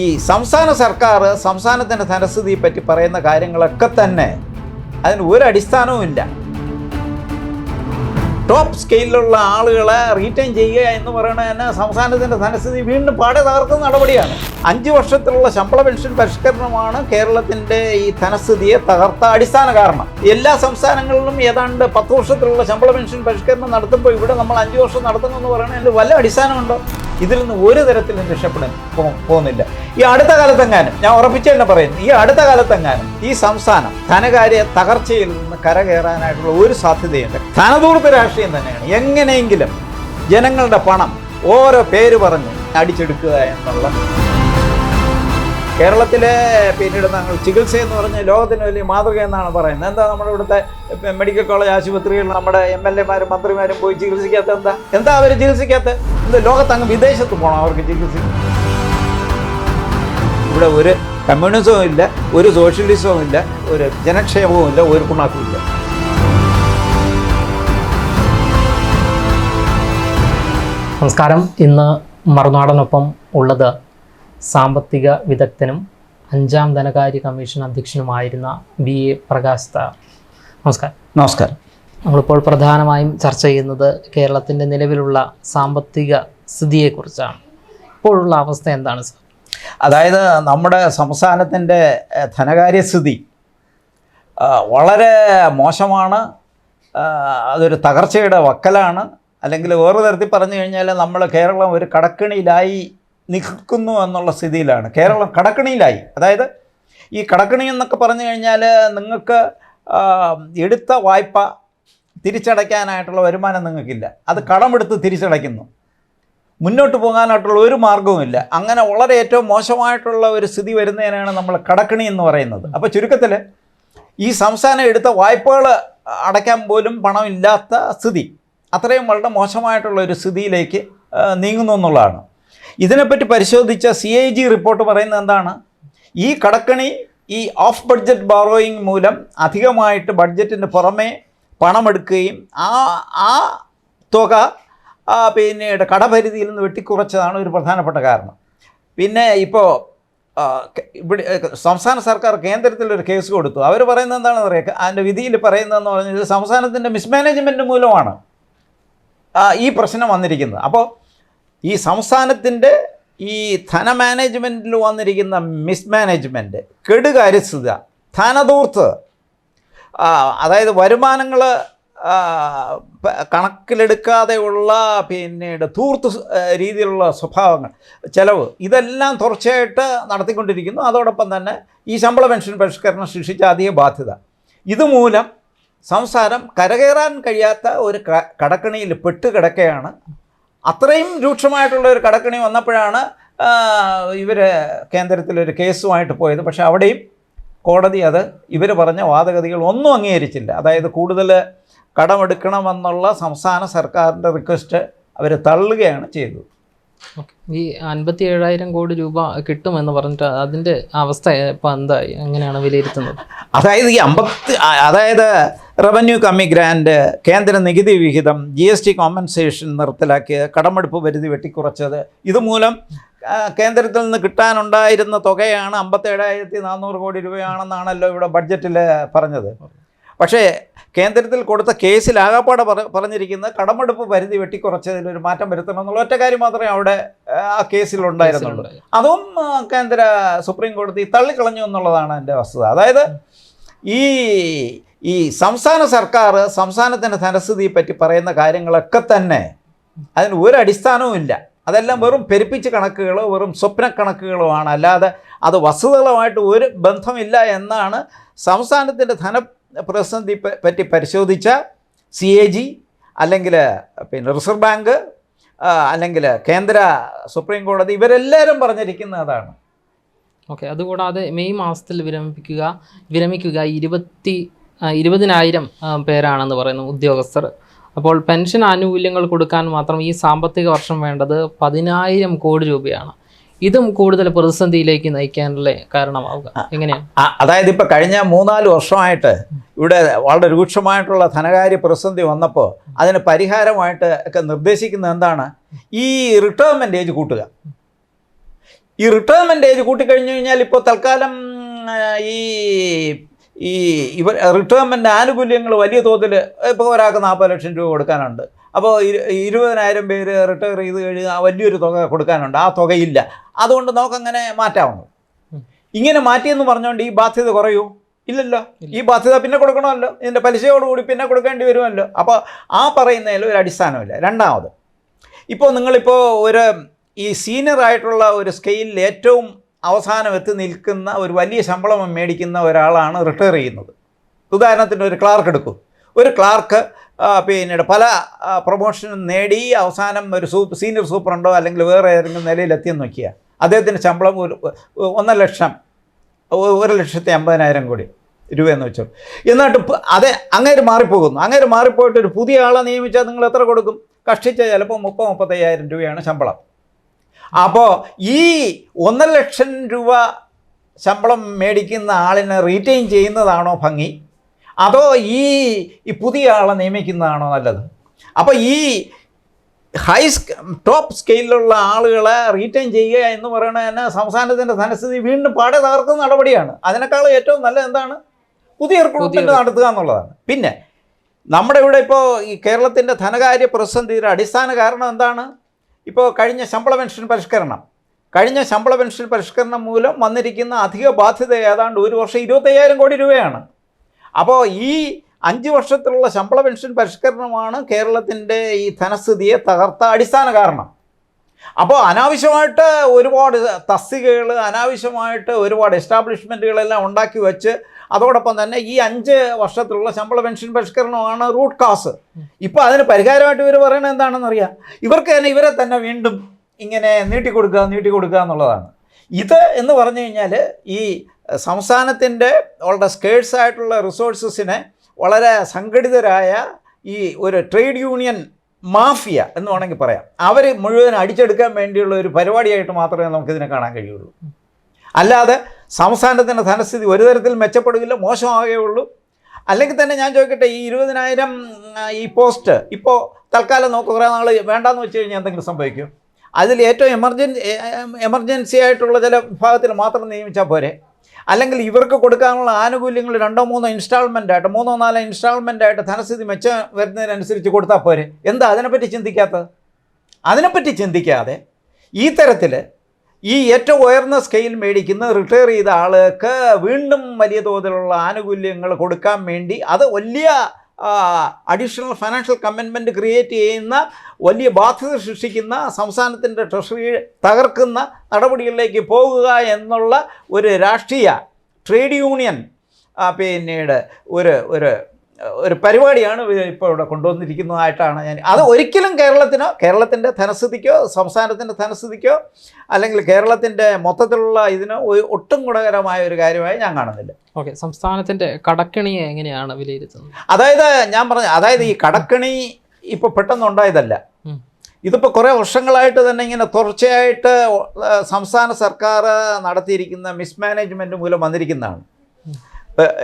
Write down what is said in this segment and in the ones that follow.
ഈ സംസ്ഥാന സർക്കാർ സംസ്ഥാനത്തിന്റെ ധനസ്ഥിതിയെ പറ്റി പറയുന്ന കാര്യങ്ങളൊക്കെ തന്നെ അതിന് ഒരു അടിസ്ഥാനവും ഇല്ല. ടോപ്പ് സ്കെയിലുള്ള ആളുകളെ റീറ്റൈൻ ചെയ്യുക എന്ന് പറയുന്നത് തന്നെ സംസ്ഥാനത്തിന്റെ ധനസ്ഥിതി വീണ്ടും പാടെ തകർക്കുന്ന നടപടിയാണ്. അഞ്ച് വർഷത്തിലുള്ള ശമ്പള പെൻഷൻ പരിഷ്കരണമാണ് കേരളത്തിന്റെ ഈ ധനസ്ഥിതിയെ തകർത്ത അടിസ്ഥാന കാരണം. എല്ലാ സംസ്ഥാനങ്ങളിലും ഏതാണ്ട് പത്ത് വർഷത്തിലുള്ള ശമ്പള പെൻഷൻ പരിഷ്കരണം നടത്തുമ്പോൾ ഇവിടെ നമ്മൾ അഞ്ച് വർഷം നടത്തുന്നു എന്ന് പറയുന്നതിൽ വല്ല അടിസ്ഥാനമുണ്ടോ? ഇതിൽ നിന്ന് ഒരു തരത്തിലും രക്ഷപ്പെടാൻ പോകുന്നില്ല. ഈ അടുത്ത കാലത്തെങ്ങാനും ഞാൻ ഉറപ്പിച്ചു തന്നെ പറയുന്നു ഈ അടുത്ത കാലത്തെങ്ങാനും ഈ സംസ്ഥാനം ധനകാര്യ തകർച്ചയിൽ നിന്ന് കരകയറാനായിട്ടുള്ള ഒരു സാധ്യതയുണ്ട്. ധനദൂർത്ത രാഷ്ട്രീയം തന്നെയാണ്. എങ്ങനെയെങ്കിലും ജനങ്ങളുടെ പണം ഓരോ പേര് പറഞ്ഞ് അടിച്ചെടുക്കുക എന്നുള്ള കേരളത്തിലെ പിന്നീട് ഞങ്ങൾ ചികിത്സ എന്ന് പറഞ്ഞ ലോകത്തിന് വലിയ മാതൃക എന്നാണ് പറയുന്നത്. എന്താ നമ്മുടെ ഇവിടുത്തെ മെഡിക്കൽ കോളേജ് ആശുപത്രികളിൽ നമ്മുടെ എം എൽ എമാരും മന്ത്രിമാരും പോയി ചികിത്സിക്കാത്ത എന്താ? എന്താ അവർ ചികിത്സിക്കാത്ത എന്ത് ലോകത്തങ്ങ് വിദേശത്ത് പോകണം അവർക്ക് ചികിത്സിക്കാൻ ഇവിടെ ഒരു കമ്മ്യൂണിസവും ഇല്ല ഒരു സോഷ്യലിസവും ഇല്ല ഒരു ജനക്ഷേമവും ഇല്ല ഒരു കുണാക്കും ഇല്ല. നമസ്കാരം. ഇന്ന് മറുനാടനൊപ്പം ഉള്ളത് സാമ്പത്തിക വിദഗ്ധനും അഞ്ചാം ധനകാര്യ കമ്മീഷൻ അധ്യക്ഷനുമായിരുന്ന ബി. എ. പ്രകാശ് താർ നമസ്കാരം. നമസ്കാരം. നമ്മളിപ്പോൾ പ്രധാനമായും ചർച്ച ചെയ്യുന്നത് കേരളത്തിന്റെ നിലവിലുള്ള സാമ്പത്തിക സ്ഥിതിയെക്കുറിച്ചാണ്. ഇപ്പോഴുള്ള അവസ്ഥ എന്താണ് സാർ? അതായത് നമ്മുടെ സംസ്ഥാനത്തിന്റെ ധനകാര്യസ്ഥിതി വളരെ മോശമാണ്. അതൊരു തകർച്ചയുടെ വക്കലാണ്. അല്ലെങ്കിൽ വേറെ തരത്തിൽ പറഞ്ഞു കഴിഞ്ഞാൽ നമ്മൾ കേരളം ഒരു കടക്കിണിയിലായി നിൽക്കുന്നു എന്നുള്ള സ്ഥിതിയിലാണ്. കേരളം കടക്കണിയിലായി. അതായത് ഈ കടക്കണി എന്നൊക്കെ പറഞ്ഞു കഴിഞ്ഞാൽ നിങ്ങൾക്ക് എടുത്ത വായ്പ തിരിച്ചടയ്ക്കാനായിട്ടുള്ള വരുമാനം നിങ്ങൾക്കില്ല. അത് കടമെടുത്ത് തിരിച്ചടയ്ക്കുന്നു. മുന്നോട്ട് പോകാനായിട്ടുള്ള ഒരു മാർഗവുമില്ല അങ്ങനെ വളരെ ഏറ്റവും മോശമായിട്ടുള്ള ഒരു സ്ഥിതി വരുന്നതിനാണ് നമ്മൾ കടക്കണി എന്ന് പറയുന്നത്. അപ്പോൾ ചുരുക്കത്തിൽ ഈ സംസ്ഥാനം എടുത്ത വായ്പകൾ അടയ്ക്കാൻ പോലും പണമില്ലാത്ത സ്ഥിതി. അത്രയും വളരെ മോശമായിട്ടുള്ള ഒരു സ്ഥിതിയിലേക്ക് നീങ്ങുന്നു എന്നുള്ളതാണ്. ഇതിനെപ്പറ്റി പരിശോധിച്ച സി ഐ ജി റിപ്പോർട്ട് പറയുന്നത് എന്താണ്? ഈ കടക്കണി ഈ ഓഫ് ബഡ്ജറ്റ് ബോറോയിങ് മൂലം അധികമായിട്ട് ബഡ്ജറ്റിന് പുറമേ പണമെടുക്കുകയും ആ ആ തുക പിന്നീട് കടപരിധിയിൽ നിന്ന് വെട്ടിക്കുറച്ചതാണ് ഒരു പ്രധാനപ്പെട്ട കാരണം. പിന്നെ ഇപ്പോൾ ഇവിടെ സംസ്ഥാന സർക്കാർ കേന്ദ്രത്തിലൊരു കേസ് കൊടുത്തു. അവർ പറയുന്നത് എന്താണെന്ന് അറിയുക അതിന്റെ വിധിയിൽ പറയുന്നതെന്ന് പറഞ്ഞാൽ സംസ്ഥാനത്തിന്റെ മിസ്മാനേജ്മെന്റ് മൂലമാണ് ഈ പ്രശ്നം വന്നിരിക്കുന്നത്. അപ്പോൾ ഈ സംസ്ഥാനത്തിന്റെ ഈ ധന മാനേജ്മെന്റിൽ വന്നിരിക്കുന്ന മിസ്മാനേജ്മെന്റ് കെടുകാര്യസ്ഥത ധനധൂർത്ത് ആ, അതായത് വരുമാനങ്ങൾ കണക്കിലെടുക്കാതെയുള്ള പിന്നീട് തൂർത്ത് രീതിയിലുള്ള സ്വഭാവങ്ങൾ ചിലവ് ഇതെല്ലാം തുടർച്ചയായിട്ട് നടത്തിക്കൊണ്ടിരിക്കുന്നു. അതോടൊപ്പം തന്നെ ഈ ശമ്പള പെൻഷൻ പരിഷ്കരണം സൃഷ്ടിച്ച അധിക ബാധ്യത. ഇതുമൂലം സംസാരം കരകയറാൻ കഴിയാത്ത ഒരു കടക്കണിയിൽ പെട്ട് കിടക്കുകയാണ് അത്രയും രൂക്ഷമായിട്ടുള്ള ഒരു കടക്കണി വന്നപ്പോഴാണ് ഇവർ കേന്ദ്രത്തിലൊരു കേസുമായിട്ട് പോയത്. പക്ഷേ അവിടെയും കോടതി അത് ഇവർ പറഞ്ഞ വാദഗതികൾ ഒന്നും അംഗീകരിച്ചില്ല. അതായത് കൂടുതൽ കടമെടുക്കണമെന്നുള്ള സംസ്ഥാന സർക്കാരിന്റെ റിക്വസ്റ്റ് അവർ തള്ളുകയാണ് ചെയ്തത്. ഈ അൻപത്തി ഏഴായിരം കോടി രൂപ കിട്ടുമെന്ന് പറഞ്ഞിട്ട് അതിന്റെ അവസ്ഥ ഇപ്പം എന്തായി? എങ്ങനെയാണ് വിലയിരുത്തുന്നത്? അതായത് ഈ അമ്പത്തി അതായത് റവന്യൂ കമ്മി ഗ്രാൻഡ് കേന്ദ്ര നികുതി വിഹിതം ജി എസ് ടി കോമ്പൻസേഷൻ നിർത്തലാക്കിയത് കടമെടുപ്പ് പരിധി വെട്ടിക്കുറച്ചത് ഇതുമൂലം കേന്ദ്രത്തിൽ നിന്ന് കിട്ടാനുണ്ടായിരുന്ന തുകയാണ് അമ്പത്തേഴായിരത്തി നാനൂറ് കോടി രൂപയാണെന്നാണല്ലോ ഇവിടെ ബഡ്ജറ്റിൽ പറഞ്ഞത്. പക്ഷേ കേന്ദ്രത്തിൽ കൊടുത്ത കേസിൽ ആകാപ്പാടെ പറഞ്ഞിരിക്കുന്ന കടമെടുപ്പ് പരിധി വെട്ടിക്കുറച്ചതിൽ ഒരു മാറ്റം വരുത്തണം എന്നുള്ള ഒറ്റ കാര്യം മാത്രമേ അവിടെ ആ കേസിൽ ഉണ്ടായിരുന്നുള്ളൂ. അതും കേന്ദ്ര സുപ്രീം കോടതി തള്ളിക്കളഞ്ഞു എന്നുള്ളതാണ് എന്റെ വസ്തുത. അതായത് ഈ ഈ സംസ്ഥാന സർക്കാർ സംസ്ഥാനത്തിന്റെ ധനസ്ഥിതിയെ പറ്റി പറയുന്ന കാര്യങ്ങളൊക്കെ തന്നെ അതിന് ഒരു അടിസ്ഥാനവും ഇല്ല. അതെല്ലാം വെറും പെരുപ്പിച്ച് കണക്കുകളോ വെറും സ്വപ്ന കണക്കുകളോ ആണ്. അല്ലാതെ അത് വസ്തുതകളുമായിട്ട് ഒരു ബന്ധമില്ല എന്നാണ് സംസ്ഥാനത്തിന്റെ ധന പ്രതിസന്ധി പറ്റി പരിശോധിച്ച സി എ ജി അല്ലെങ്കിൽ പിന്നെ റിസർവ് ബാങ്ക് അല്ലെങ്കിൽ കേന്ദ്ര സുപ്രീം കോടതി ഇവരെല്ലാവരും പറഞ്ഞിരിക്കുന്ന അതാണ് ഓക്കെ അതുകൂടാതെ മെയ് മാസത്തിൽ വിരമിപ്പിക്കുക വിരമിക്കുക ഇരുപത്തി ഇരുപതിനായിരം പേരാണെന്ന് പറയുന്നു ഉദ്യോഗസ്ഥർ. അപ്പോൾ പെൻഷൻ ആനുകൂല്യങ്ങൾ കൊടുക്കാൻ മാത്രം ഈ സാമ്പത്തിക വർഷം വേണ്ടത് പതിനായിരം കോടി രൂപയാണ്. ഇതും കൂടുതൽ പ്രതിസന്ധിയിലേക്ക് നയിക്കാനുള്ള കാരണമാവുക. എങ്ങനെയാണ് അതായത് ഇപ്പോൾ കഴിഞ്ഞ മൂന്നാൽ വർഷമായിട്ട് ഇവിടെ വളരെ രൂക്ഷമായിട്ടുള്ള ധനകാര്യ പ്രതിസന്ധി വന്നപ്പോൾ അതിന് പരിഹാരമായിട്ട് ഒക്കെ നിർദ്ദേശിക്കുന്നത് എന്താണ്? ഈ റിട്ടയർമെന്റ് ഏജ് കൂട്ടുക. ഈ റിട്ടയർമെന്റ് ഏജ് കൂട്ടിക്കഴിഞ്ഞു കഴിഞ്ഞാൽ ഇപ്പോൾ തൽക്കാലം ഈ ഈ ഇവ റിട്ടയർമെന്റ് ആനുകൂല്യങ്ങൾ വലിയ തോതിൽ ഇപ്പോൾ ഒരാൾക്ക് നാൽപ്പത് ലക്ഷം രൂപ കൊടുക്കാനുണ്ട്. അപ്പോൾ ഇരു- ഇരുപതിനായിരം പേര് റിട്ടയർ ചെയ്ത് കഴിഞ്ഞാൽ വലിയൊരു തുക കൊടുക്കാനുണ്ട്. ആ തുകയില്ല. അതുകൊണ്ട് നമുക്കങ്ങനെ മാറ്റാവുന്നു. ഇങ്ങനെ മാറ്റിയെന്ന് പറഞ്ഞുകൊണ്ട് ഈ ബാധ്യത കുറയൂ? ഇല്ലല്ലോ. ഈ ബാധ്യത പിന്നെ കൊടുക്കണമല്ലോ. ഇതിന്റെ പലിശയോടുകൂടി പിന്നെ കൊടുക്കേണ്ടി വരുമല്ലോ. അപ്പോൾ ആ പറയുന്നതിൽ ഒരു അടിസ്ഥാനമില്ല. രണ്ടാമത് ഇപ്പോൾ നിങ്ങളിപ്പോൾ ഒരു ഈ സീനിയർ ആയിട്ടുള്ള ഒരു സ്കെയിലിൽ ഏറ്റവും അവസാനം എത്തി നിൽക്കുന്ന ഒരു വലിയ ശമ്പളം മേടിക്കുന്ന ഒരാളാണ് റിട്ടയർ ചെയ്യുന്നത്. ഉദാഹരണത്തിന് ഒരു ക്ലാർക്ക് എടുക്കും. ഒരു ക്ലാർക്ക് പിന്നീട് പല പ്രൊമോഷനും നേടി അവസാനം ഒരു സൂ സീനിയർ സൂപ്രണ്ടോ അല്ലെങ്കിൽ വേറെ ഏതെങ്കിലും നിലയിലെത്തിയെന്ന് നോക്കിയ. അദ്ദേഹത്തിന്റെ ശമ്പളം ഒരു ഒന്നര ലക്ഷം ഒരു ലക്ഷത്തി അമ്പതിനായിരം കോടി രൂപയെന്ന് വെച്ചു. എന്നിട്ട് അതെ അങ്ങേര് മാറിപ്പോകുന്നു. അങ്ങേര് മാറിപ്പോയിട്ട് ഒരു പുതിയ ആളെ നിയമിച്ചാൽ നിങ്ങൾ എത്ര കൊടുക്കും? കഷ്ടിച്ച ചിലപ്പോൾ മുപ്പത് മുപ്പത്തയ്യായിരം രൂപയാണ് ശമ്പളം. അപ്പോൾ ഈ ഒന്നര ലക്ഷം രൂപ ശമ്പളം മേടിക്കുന്ന ആളിനെ റീറ്റെയിൻ ചെയ്യുന്നതാണോ ഭംഗി? അതോ ഈ ഈ പുതിയ ആളെ നിയമിക്കുന്നതാണോ നല്ലത്? അപ്പോൾ ഈ ഹൈ സ്ക ടോപ്പ് സ്കെയിലുള്ള ആളുകളെ റീറ്റെയിൻ ചെയ്യുക എന്ന് പറയുന്നത് തന്നെ സംസ്ഥാനത്തിന്റെ ധനസ്ഥിതി വീണ്ടും പാടെ തകർക്കുന്ന നടപടിയാണ്. അതിനേക്കാൾ ഏറ്റവും നല്ലത് എന്താണ്? പുതിയ റിക്രൂട്ട്മെന്റ് നടത്തുക എന്നുള്ളതാണ്. പിന്നെ നമ്മുടെ ഇവിടെ ഇപ്പോൾ ഈ കേരളത്തിന്റെ ധനകാര്യ പ്രതിസന്ധിയുടെ അടിസ്ഥാന കാരണം എന്താണ്? ഇപ്പോൾ കഴിഞ്ഞ ശമ്പള പെൻഷൻ പരിഷ്കരണം. കഴിഞ്ഞ ശമ്പള പെൻഷൻ പരിഷ്കരണം മൂലം വന്നിരിക്കുന്ന അധിക ബാധ്യത ഏതാണ്ട് ഒരു വർഷം ഇരുപത്തയ്യായിരം കോടി രൂപയാണ്. അപ്പോൾ ഈ അഞ്ച് വർഷത്തിലുള്ള ശമ്പള പെൻഷൻ പരിഷ്കരണമാണ് കേരളത്തിന്റെ ഈ ധനസ്ഥിതിയെ തകർത്ത അടിസ്ഥാന കാരണം. അപ്പോൾ അനാവശ്യമായിട്ട് ഒരുപാട് തസ്തികകൾ അനാവശ്യമായിട്ട് ഒരുപാട് എസ്റ്റാബ്ലിഷ്മെന്റുകളെല്ലാം ഉണ്ടാക്കി വെച്ച് അതോടൊപ്പം തന്നെ ഈ അഞ്ച് വർഷത്തിലുള്ള ശമ്പള പെൻഷൻ പരിഷ്കരണമാണ് റൂട്ട് കാസ്. ഇപ്പോൾ അതിന് പരിഹാരമായിട്ട് ഇവർ പറയുന്നത് എന്താണെന്നറിയാം? ഇവർക്ക് തന്നെ ഇവരെ തന്നെ വീണ്ടും ഇങ്ങനെ നീട്ടിക്കൊടുക്കുക നീട്ടിക്കൊടുക്കുക എന്നുള്ളതാണ്. ഇത് എന്ന് പറഞ്ഞു കഴിഞ്ഞാൽ ഈ സംസ്ഥാനത്തിന്റെ വളരെ സ്കേഴ്സ് ആയിട്ടുള്ള റിസോഴ്സസിനെ വളരെ സംഘടിതരായ ഈ ഒരു ട്രേഡ് യൂണിയൻ മാഫിയ എന്ന് വേണമെങ്കിൽ പറയാം. അവർ മുഴുവൻ അടിച്ചെടുക്കാൻ വേണ്ടിയുള്ള ഒരു പരിപാടിയായിട്ട് മാത്രമേ നമുക്കിതിനെ കാണാൻ കഴിയുള്ളൂ. അല്ലാതെ സംസ്ഥാനത്തിന്റെ ധനസ്ഥിതി ഒരു തരത്തിൽ മെച്ചപ്പെടുകയില്ല മോശമാകുകയുള്ളൂ അല്ലെങ്കിൽ തന്നെ ഞാൻ ചോദിക്കട്ടെ ഈ ഇരുപതിനായിരം ഈ പോസ്റ്റ് ഇപ്പോൾ തൽക്കാലം നോക്കുക നാൾ വേണ്ടാന്ന് വെച്ച് കഴിഞ്ഞാൽ എന്തെങ്കിലും സംഭവിക്കും? അതിൽ ഏറ്റവും എമർജൻസി എമർജൻസി ആയിട്ടുള്ള ചില വിഭാഗത്തിൽ മാത്രം നിയമിച്ചാൽ പോരെ. അല്ലെങ്കിൽ ഇവർക്ക് കൊടുക്കാനുള്ള ആനുകൂല്യങ്ങൾ രണ്ടോ മൂന്നോ ഇൻസ്റ്റാൾമെന്റ് ആയിട്ട് മൂന്നോ നാലോ ഇൻസ്റ്റാൾമെന്റ് ആയിട്ട് ധനസ്ഥിതി മെച്ചം വരുന്നതിനനുസരിച്ച് കൊടുത്താൽ പോരെ. എന്താ അതിനെപ്പറ്റി ചിന്തിക്കാത്തത്? അതിനെപ്പറ്റി ചിന്തിക്കാതെ ഈ തരത്തിൽ ഈ ഏറ്റവും ഉയർന്ന സ്കെയിൽ മേടിക്കുന്ന റിട്ടയർ ചെയ്ത ആൾക്ക് വീണ്ടും വലിയ തോതിലുള്ള ആനുകൂല്യങ്ങൾ കൊടുക്കാൻ വേണ്ടി അത് വലിയ അഡീഷണൽ ഫൈനാൻഷ്യൽ കമ്മിറ്റ്മെന്റ് ക്രിയേറ്റ് ചെയ്യുന്ന വലിയ ബാധ്യത സൃഷ്ടിക്കുന്ന സംസ്ഥാനത്തിന്റെ ട്രഷറി തകർക്കുന്ന നടപടികളിലേക്ക് പോകുക എന്നുള്ള ഒരു രാഷ്ട്രീയ ട്രേഡ് യൂണിയൻ പിന്നീട് ഒരു ഒരു ഒരു പരിപാടിയാണ് ഇപ്പോൾ ഇവിടെ കൊണ്ടുവന്നിരിക്കുന്നതായിട്ടാണ് ഞാൻ അത് ഒരിക്കലും കേരളത്തിനോ കേരളത്തിന്റെ ധനസ്ഥിതിക്കോ സംസ്ഥാനത്തിന്റെ ധനസ്ഥിതിക്കോ അല്ലെങ്കിൽ കേരളത്തിന്റെ മൊത്തത്തിലുള്ള ഇതിനോ ഒരു ഒട്ടും ഗുണകരമായ ഒരു കാര്യമായി ഞാൻ കാണുന്നില്ല. ഓക്കെ സംസ്ഥാനത്തിന്റെ കടക്കണിയെ എങ്ങനെയാണ് വിലയിരുത്തുന്നത്? അതായത് ഞാൻ പറഞ്ഞ അതായത് ഈ കടക്കണി ഇപ്പോൾ പെട്ടെന്നുണ്ടായതല്ല. ഇതിപ്പോൾ കുറേ വർഷങ്ങളായിട്ട് തന്നെ ഇങ്ങനെ തുടർച്ചയായിട്ട് സംസ്ഥാന സർക്കാർ നടത്തിയിരിക്കുന്ന മിസ്മാനേജ്മെന്റ് മൂലം വന്നിരിക്കുന്നതാണ്.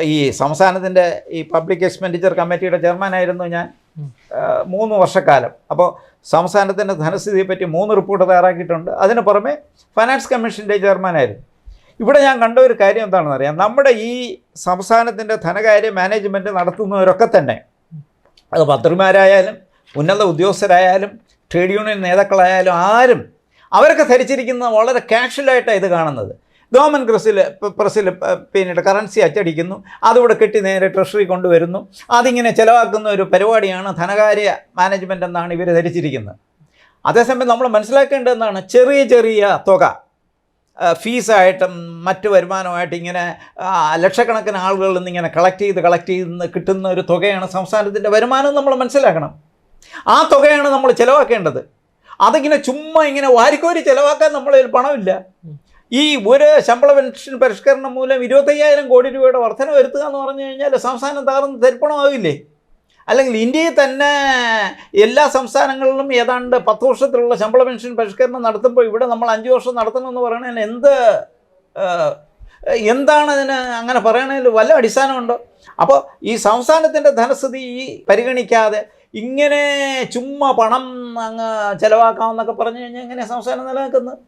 ഈ സംസ്ഥാനത്തിന്റെ ഈ പബ്ലിക് എക്സ്പെൻഡിച്ചർ കമ്മിറ്റിയുടെ ചെയർമാനായിരുന്നു ഞാൻ. മൂന്ന് വർഷക്കാലം. അപ്പോൾ സംസ്ഥാനത്തിന്റെ ധനസ്ഥിതിയെ പറ്റി മൂന്ന് റിപ്പോർട്ട് തയ്യാറാക്കിയിട്ടുണ്ട്. അതിന് പുറമെ ഫൈനാൻസ് കമ്മീഷന്റെ ചെയർമാനായിരുന്നു. ഇവിടെ ഞാൻ കണ്ട ഒരു കാര്യം എന്താണെന്ന് അറിയാം. നമ്മുടെ ഈ സംസ്ഥാനത്തിന്റെ ധനകാര്യ മാനേജ്മെന്റ് നടത്തുന്നവരൊക്കെ തന്നെ അത് മന്ത്രിമാരായാലും ഉന്നത ഉദ്യോഗസ്ഥരായാലും ട്രേഡ് യൂണിയൻ നേതാക്കളായാലും ആരും അവരൊക്കെ ധരിച്ചിരിക്കുന്ന വളരെ കാഷ്വലായിട്ടാണ് ഇത് കാണുന്നത്. ഗവൺമെന്റ് ക്രസിൽ പ്രസിൽ പിന്നീട് കറൻസി അച്ചടിക്കുന്നു. അതിവിടെ കെട്ടി നേരെ ട്രഷറി കൊണ്ടുവരുന്നു. അതിങ്ങനെ ചിലവാക്കുന്ന ഒരു പരിപാടിയാണ് ധനകാര്യ മാനേജ്മെന്റ് എന്നാണ് ഇവർ ധരിച്ചിരിക്കുന്നത്. അതേസമയം നമ്മൾ മനസ്സിലാക്കേണ്ടത് എന്താണ് ചെറിയ ചെറിയ തുക ഫീസായിട്ടും മറ്റ് വരുമാനമായിട്ട് ഇങ്ങനെ ലക്ഷക്കണക്കിന് ആളുകളിൽ നിന്ന് ഇങ്ങനെ കളക്ട് ചെയ്ത് കളക്ട് ചെയ്ത് കിട്ടുന്ന ഒരു തുകയാണ് സംസ്ഥാനത്തിന്റെ വരുമാനം നമ്മൾ മനസ്സിലാക്കണം. ആ തുകയാണ് നമ്മൾ ചിലവാക്കേണ്ടത്. അതിങ്ങനെ ചുമ്മാ ഇങ്ങനെ വാരിക്കോരി ചിലവാക്കാൻ നമ്മളതിൽ പണമില്ല. ഈ ഒരു ശമ്പള പെൻഷൻ പരിഷ്കരണം മൂലം ഇരുപത്തയ്യായിരം കോടി രൂപയുടെ വർധന വരുത്തുക എന്ന് പറഞ്ഞു കഴിഞ്ഞാൽ സംസ്ഥാനം തകർന്ന് തരിപ്പണമാകില്ലേ അല്ലെങ്കിൽ ഇന്ത്യയിൽ തന്നെ എല്ലാ സംസ്ഥാനങ്ങളിലും ഏതാണ്ട് പത്ത് വർഷത്തിലുള്ള ശമ്പള പെൻഷൻ പരിഷ്കരണം നടത്തുമ്പോൾ ഇവിടെ നമ്മൾ അഞ്ച് വർഷം നടത്തണമെന്ന് പറയണതിന് എന്ത് എന്താണ് അതിന് അങ്ങനെ പറയണതിൽ വല്ല അടിസ്ഥാനമുണ്ടോ? അപ്പോൾ ഈ സംസ്ഥാനത്തിന്റെ ധനസ്ഥിതി പരിഗണിക്കാതെ ഇങ്ങനെ ചുമ്മാ പണം അങ്ങ് ചിലവാക്കാമെന്നൊക്കെ പറഞ്ഞു കഴിഞ്ഞാൽ എങ്ങനെയാണ് സംസ്ഥാനം നിലനിൽക്കുന്നത്?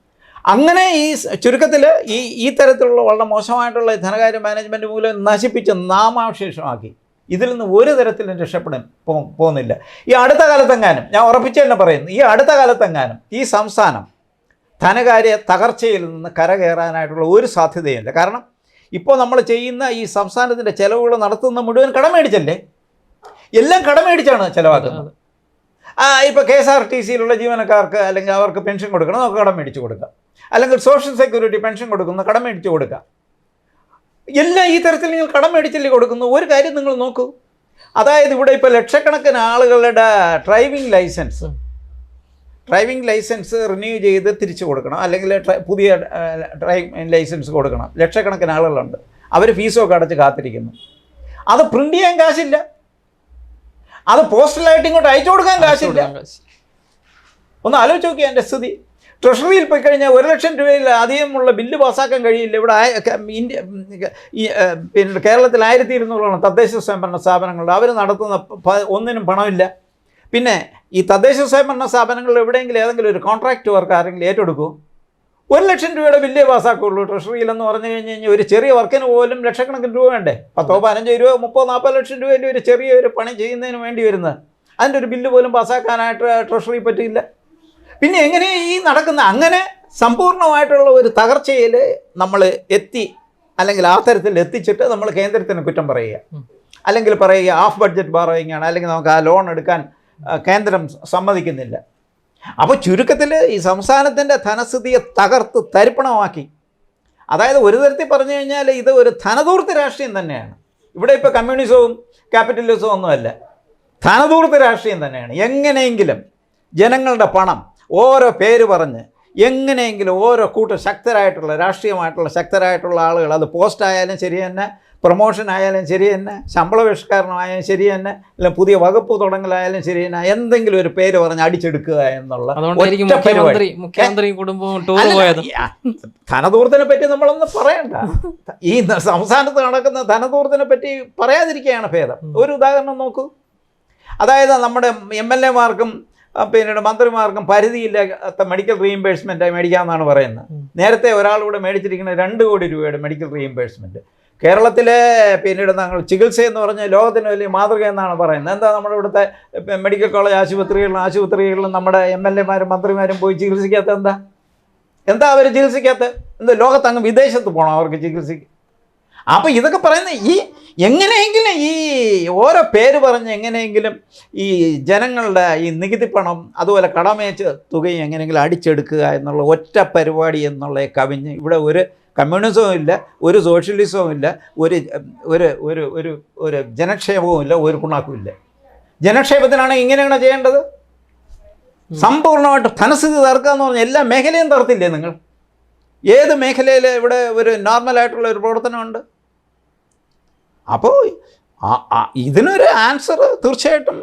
അങ്ങനെ ഈ ചുരുക്കത്തിൽ ഈ ഈ തരത്തിലുള്ള വളരെ മോശമായിട്ടുള്ള ധനകാര്യ മാനേജ്മെന്റ് മൂലം നശിപ്പിച്ച് നാമാവശേഷമാക്കി. ഇതിൽ നിന്ന് ഒരു തരത്തിലും രക്ഷപ്പെടാൻ പോ പോകുന്നില്ല. ഈ അടുത്ത കാലത്തെങ്ങാനും ഞാൻ ഉറപ്പിച്ച് തന്നെ പറയുന്നു ഈ അടുത്ത കാലത്തെങ്ങാനും ഈ സംസ്ഥാനം ധനകാര്യ തകർച്ചയിൽ നിന്ന് കരകയറാനായിട്ടുള്ള ഒരു സാധ്യതയില്ല. കാരണം ഇപ്പോൾ നമ്മൾ ചെയ്യുന്ന ഈ സംസ്ഥാനത്തിന്റെ ചിലവുകൾ നടത്തുന്ന മുഴുവൻ കടമേടിച്ചല്ലേ? എല്ലാം കടമേടിച്ചാണ് ചിലവാക്കുന്നത്. ആ ഇപ്പോൾ കെ എസ് ആർ ടി സിയിലുള്ള ജീവനക്കാർക്ക് അല്ലെങ്കിൽ അവർക്ക് പെൻഷൻ കൊടുക്കണം നമുക്ക് കടം മേടിച്ച് കൊടുക്കാം. അല്ലെങ്കിൽ സോഷ്യൽ സെക്യൂരിറ്റി പെൻഷൻ കൊടുക്കുന്ന കടം മേടിച്ച് കൊടുക്കാം എല്ലാം ഈ തരത്തിൽ നിങ്ങൾ കടം മേടിച്ചല്ലേ കൊടുക്കുന്നു? ഒരു കാര്യം നിങ്ങൾ നോക്കൂ. അതായത് ഇവിടെ ഇപ്പോൾ ലക്ഷക്കണക്കിന് ആളുകളുടെ driving licence driving licence renew ചെയ്ത് തിരിച്ചു കൊടുക്കണം. അല്ലെങ്കിൽ പുതിയ ഡ്രൈവിംഗ് ലൈസൻസ് കൊടുക്കണം. ലക്ഷക്കണക്കിന് ആളുകളുണ്ട്. അവർ ഫീസൊക്കെ അടച്ച് കാത്തിരിക്കുന്നു. അത് പ്രിന്റ് ചെയ്യാൻ കാശില്ല. അത് പോസ്റ്റലായിട്ട് ഇങ്ങോട്ട് അയച്ചു കൊടുക്കാൻ കാശില്ല. ഒന്ന് ആലോചിച്ച് നോക്കിയാൽ എന്റെ സ്ഥിതി. ട്രഷറിയിൽ പോയി കഴിഞ്ഞാൽ ഒരു ലക്ഷം രൂപയിൽ അധികമുള്ള ബില്ല് പാസ്സാക്കാൻ കഴിയില്ല. ഇവിടെ ഇന്ത്യ പിന്നെ കേരളത്തിൽ ആയിരത്തി ഇരുന്നൂറോളം തദ്ദേശ സ്വയംഭരണ സ്ഥാപനങ്ങളുണ്ട്. അവർ നടത്തുന്ന ഒന്നിനും പണമില്ല. പിന്നെ ഈ തദ്ദേശ സ്വയംഭരണ സ്ഥാപനങ്ങളിൽ എവിടെയെങ്കിലും ഏതെങ്കിലും ഒരു കോൺട്രാക്റ്റ് വർക്ക് ആരെങ്കിലും ഏറ്റെടുക്കും. ഒരു ലക്ഷം രൂപയുടെ ബില്ലേ പാസ്സാക്കുള്ളൂ ട്രഷറിയിലെന്ന് പറഞ്ഞു കഴിഞ്ഞ് കഴിഞ്ഞാൽ ഒരു ചെറിയ വർക്കിന് പോലും ലക്ഷക്കണക്കിന് രൂപ വേണ്ടേ? പത്തോ പതിനഞ്ചോ രൂപ മുപ്പതോ നാൽപ്പത് ലക്ഷം രൂപയിൽ ഒരു ചെറിയ ഒരു പണി ചെയ്യുന്നതിന് വേണ്ടി വരുന്നത്? അതിന്റെ ഒരു ബില്ല് പോലും പാസ്സാക്കാനായിട്ട് ട്രഷറി പറ്റില്ല പിന്നെ എങ്ങനെ ഈ നടക്കുന്ന അങ്ങനെ സമ്പൂർണമായിട്ടുള്ള ഒരു തകർച്ചയിൽ നമ്മൾ എത്തി അല്ലെങ്കിൽ ആ തരത്തിൽ എത്തിച്ചിട്ട് നമ്മൾ കേന്ദ്രത്തിന് കുറ്റം പറയുക. അല്ലെങ്കിൽ പറയുക ഹാഫ് ബഡ്ജറ്റ് ബാറോയിങ് ആണ്. അല്ലെങ്കിൽ നമുക്ക് ആ ലോൺ എടുക്കാൻ കേന്ദ്രം സമ്മതിക്കുന്നില്ല. അപ്പോൾ ചുരുക്കത്തിൽ ഈ സംസ്ഥാനത്തിന്റെ ധനസ്ഥിതിയെ തകർത്ത് തരിപ്പണമാക്കി. അതായത് ഒരു തരത്തിൽ പറഞ്ഞു കഴിഞ്ഞാൽ ഇത് ഒരു ധനതൂർത്ത് രാഷ്ട്രീയം തന്നെയാണ്. ഇവിടെ ഇപ്പോൾ കമ്മ്യൂണിസവും ക്യാപിറ്റലിസവും ഒന്നുമല്ല. ധനതൂർത്ത് രാഷ്ട്രീയം തന്നെയാണ്. എങ്ങനെയെങ്കിലും ജനങ്ങളുടെ പണം ഓരോ പേര് പറഞ്ഞ് എങ്ങനെയെങ്കിലും ഓരോ കൂട്ടം ശക്തരായിട്ടുള്ള രാഷ്ട്രീയമായിട്ടുള്ള ശക്തരായിട്ടുള്ള ആളുകൾ അത് പോസ്റ്റ് ആയാലും ശരി തന്നെ പ്രൊമോഷൻ ആയാലും ശരി തന്നെ ശമ്പള പരിഷ്കരണമായാലും ശരി തന്നെ അല്ല പുതിയ വകുപ്പ് തുടങ്ങലായാലും ശരി തന്നെ എന്തെങ്കിലും ഒരു പേര് പറഞ്ഞ് അടിച്ചെടുക്കുക എന്നുള്ള ധനദൂർത്തിനെ ധനധൂർത്തിനെ പറ്റി നമ്മളൊന്നും പറയണ്ട. ഈ സംസ്ഥാനത്ത് നടക്കുന്ന ധനദൂർത്തിനെ പറ്റി പറയാതിരിക്കുകയാണ് ഭേദം. ഒരു ഉദാഹരണം നോക്കൂ. അതായത് നമ്മുടെ എം എൽ എമാർക്കും പിന്നീട് മന്ത്രിമാർക്കും പരിധിയില്ലാത്ത മെഡിക്കൽ റീഇംബേഴ്സ്മെന്റ് മേടിക്കാമെന്നാണ് പറയുന്നത്. നേരത്തെ ഒരാളൂടെ മേടിച്ചിരിക്കുന്ന രണ്ട് കോടി രൂപയുടെ മെഡിക്കൽ റീഇംബേഴ്സ്മെന്റ് കേരളത്തിലെ പിന്നീട് ഞങ്ങൾ ചികിത്സ എന്ന് പറഞ്ഞ ലോകത്തിന് വലിയ മാതൃക എന്നാണ് പറയുന്നത്. എന്താ നമ്മുടെ ഇവിടുത്തെ മെഡിക്കൽ കോളേജ് ആശുപത്രികളിലും ആശുപത്രികളിലും നമ്മുടെ എം എൽ എമാരും മന്ത്രിമാരും പോയി ചികിത്സിക്കാത്ത എന്താ? എന്താ അവർ ചികിത്സിക്കാത്ത എന്താ ലോകത്ത് അങ്ങ് വിദേശത്ത് പോകണം അവർക്ക് ചികിത്സിക്ക് അപ്പോൾ ഇതൊക്കെ പറയുന്ന ഈ എങ്ങനെയെങ്കിലും ഈ ഓരോ പേര് പറഞ്ഞ് എങ്ങനെയെങ്കിലും ഈ ജനങ്ങളുടെ ഈ നികുതി പണം അതുപോലെ കടമേച്ച് തുകയും എങ്ങനെയെങ്കിലും അടിച്ചെടുക്കുക എന്നുള്ള ഒറ്റ പരിപാടി എന്നുള്ള കവിഞ്ഞ് ഇവിടെ ഒരു കമ്മ്യൂണിസവും ഇല്ല ഒരു സോഷ്യലിസവും ഇല്ല ഒരു ഒരു ഒരു ഒരു ഒരു ജനക്ഷേമവും ഇല്ല ഒരു കുണാക്കും ഇല്ല. ജനക്ഷേമത്തിനാണ് ഇങ്ങനെയാണ് ചെയ്യേണ്ടത്? സമ്പൂർണമായിട്ട് ധനസ്ഥിതി തർക്കുക എന്ന് പറഞ്ഞാൽ എല്ലാ മേഖലയും തർത്തില്ലേ നിങ്ങൾ? ഏത് മേഖലയിൽ ഇവിടെ ഒരു നോർമലായിട്ടുള്ള ഒരു പ്രവർത്തനമുണ്ട്? അപ്പോൾ ഇതിനൊരു ആൻസർ തീർച്ചയായിട്ടും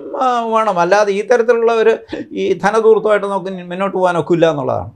വേണം. അല്ലാതെ ഈ തരത്തിലുള്ള ഒരു ഈ ധനദൂർത്തമായിട്ട് നമുക്ക് മുന്നോട്ട് പോകാൻ ഒക്കില്ല എന്നുള്ളതാണ്.